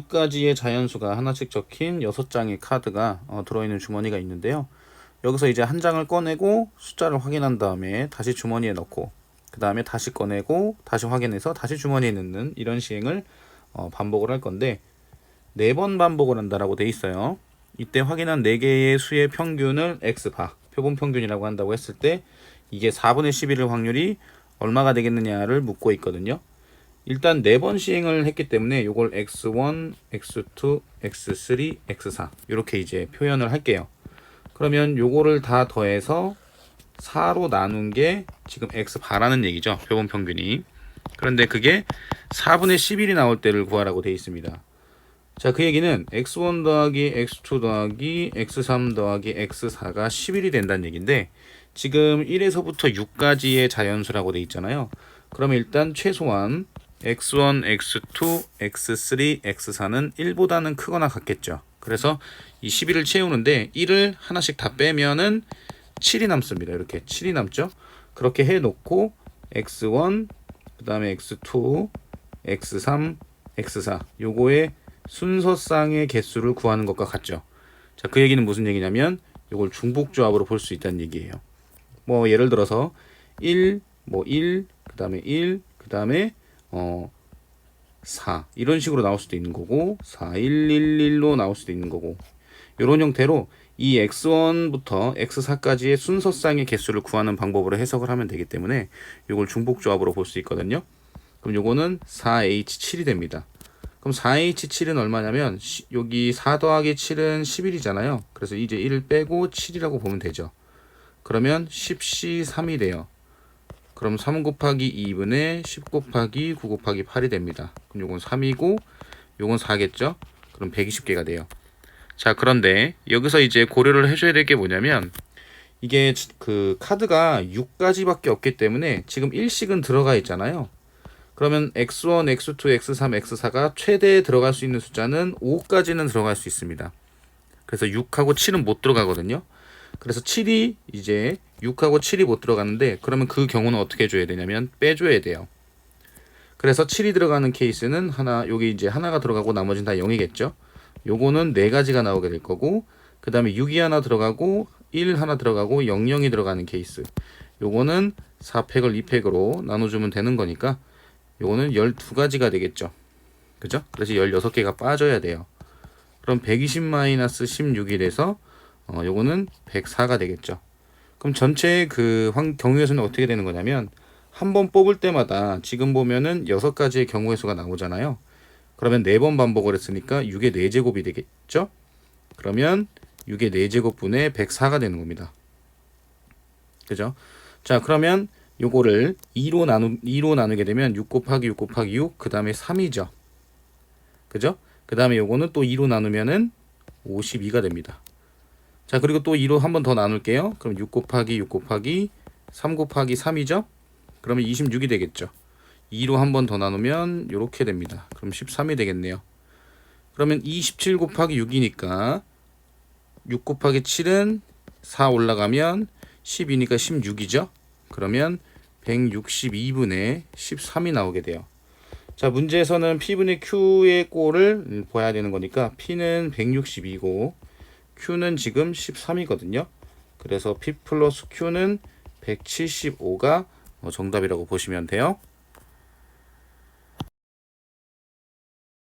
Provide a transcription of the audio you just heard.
6가지의 자연수가 하나씩 적힌 6장의 카드가 어, 들어있는 주머니가 있는데요. 여기서 이제 한 장을 꺼내고 숫자를 확인한 다음에 다시 주머니에 넣고 그 다음에 다시 꺼내고 다시 확인해서 다시 주머니에 넣는 이런 시행을 어, 반복을 할 건데 네 번 반복을 한다라고 돼 있어요. 이때 확인한 4개의 수의 평균을 x바 표본 평균이라고 한다고 했을 때 이게 4분의 11일 확률이 얼마가 되겠느냐를 묻고 있거든요. 일단 네 번 시행을 했기 때문에 이걸 x1, x2, x3, x4 이렇게 이제 표현을 할게요. 그러면 요거를 다 더해서 4로 나눈 게 지금 x 바라는 얘기죠. 표본 평균이. 그런데 그게 4분의 11이 나올 때를 구하라고 되어 있습니다. 자, 그 얘기는 x1 더하기 x2 더하기 x3 더하기 x4가 11이 된다는 얘기인데 지금 1에서부터 6까지의 자연수라고 돼 있잖아요. 그러면 일단 최소한 x1, x2, x3, x4는 1보다는 크거나 같겠죠. 그래서 이 11을 채우는데 1을 하나씩 다 빼면은 7이 남습니다. 이렇게 7이 남죠. 그렇게 해 놓고 x1, 그 다음에 x2, x3, x4 요거의 순서상의 개수를 구하는 것과 같죠. 자, 그 얘기는 무슨 얘기냐면 요걸 중복 조합으로 볼 수 있다는 얘기예요. 뭐 예를 들어서 1, 뭐 1, 그 다음에 1, 그 다음에 어 4 이런 식으로 나올 수도 있는 거고 4, 1, 1, 1로 나올 수도 있는 거고 이런 형태로 이 x1부터 x4까지의 순서상의 개수를 구하는 방법으로 해석을 하면 되기 때문에 이걸 중복 조합으로 볼 수 있거든요. 그럼 요거는 4h7이 됩니다. 그럼 4h7은 얼마냐면 시- 여기 4 더하기 7은 11이잖아요. 그래서 이제 1을 빼고 7이라고 보면 되죠. 그러면 10c3이 돼요. 그럼 3 곱하기 2분의 10 곱하기 9 곱하기 8이 됩니다. 그럼 요건 3이고 요건 4겠죠? 그럼 120개가 돼요. 자, 그런데 여기서 이제 고려를 해줘야 될 게 뭐냐면 이게 지- 그 카드가 6가지밖에 없기 때문에 지금 1씩은 들어가 있잖아요. 그러면 x1, x2, x3, x4가 최대 들어갈 수 있는 숫자는 5까지는 들어갈 수 있습니다. 그래서 6하고 7은 못 들어가거든요. 그래서 7이 이제 6하고 7이 못 들어가는데 그러면 그 경우는 어떻게 해줘야 되냐면 빼줘야 돼요. 그래서 7이 들어가는 케이스는 하나 여기 이제 하나가 들어가고 나머지는 다 0이겠죠. 요거는 네 가지가 나오게 될 거고 그 다음에 6이 하나 들어가고 1 하나 들어가고 00이 들어가는 케이스. 요거는 4팩을 2팩으로 나눠주면 되는 거니까 요거는 12가지가 되겠죠. 그죠? 그래서 16개가 빠져야 돼요. 그럼 120-16이 돼서 어, 요거는 104가 되겠죠. 그럼 전체 그 환, 경우의 수는 어떻게 되는 거냐면 한 번 뽑을 때마다 지금 보면은 6가지의 경우의 수가 나오잖아요. 그러면 4번 반복을 했으니까 6의 4제곱이 되겠죠? 그러면 6의 4제곱분의 104가 되는 겁니다. 그죠? 자, 그러면 요거를 2로 나누 2로 나누게 되면 6 곱하기 6 곱하기 6 그다음에 3이죠. 그죠? 그다음에 요거는 또 2로 나누면은 52가 됩니다. 자, 그리고 또 2로 한 번 더 나눌게요. 그럼 6 곱하기 6 곱하기 3 곱하기 3이죠? 그러면 26이 되겠죠. 2로 한 번 더 나누면 요렇게 됩니다. 그럼 13이 되겠네요. 그러면 27 곱하기 6이니까 6 곱하기 7은 4 올라가면 10이니까 16이죠. 그러면 162분의 13이 나오게 돼요. 자, 문제에서는 P분의 Q의 꼴을 봐야 되는 거니까 P는 162고 Q는 지금 13이거든요. 그래서 P 플러스 Q는 175가 정답이라고 보시면 돼요.